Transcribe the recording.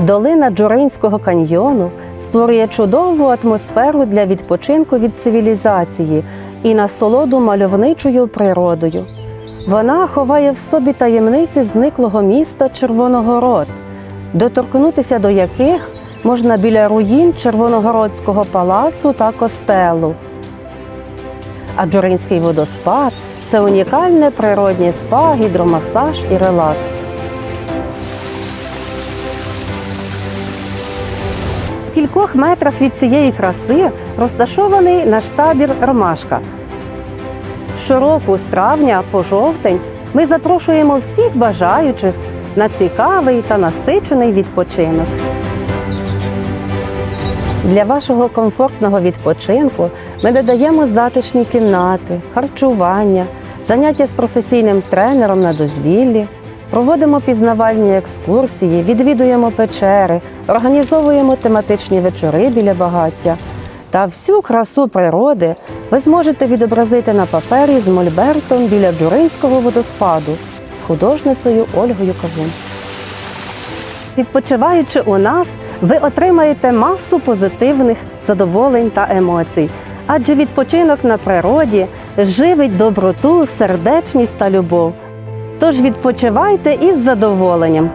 Долина Джуринського каньйону створює чудову атмосферу для відпочинку від цивілізації і насолоду мальовничою природою. Вона ховає в собі таємниці зниклого міста Червоногород, доторкнутися до яких можна біля руїн Червоногородського палацу та костелу. А Джуринський водоспад це унікальне природнє спа, гідромасаж і релакс. В кількох метрах від цієї краси розташований наш табір Ромашка. Щороку з травня по жовтень ми запрошуємо всіх бажаючих на цікавий та насичений відпочинок. Для вашого комфортного відпочинку ми додаємо затишні кімнати, харчування, заняття з професійним тренером на дозвіллі, проводимо пізнавальні екскурсії, відвідуємо печери, організовуємо тематичні вечори біля багаття. Та всю красу природи ви зможете відобразити на папері з мольбертом біля Дуринського водоспаду художницею Ольгою Кавун. Відпочиваючи у нас, ви отримаєте масу позитивних задоволень та емоцій, адже відпочинок на природі живить доброту, сердечність та любов. Тож відпочивайте із задоволенням.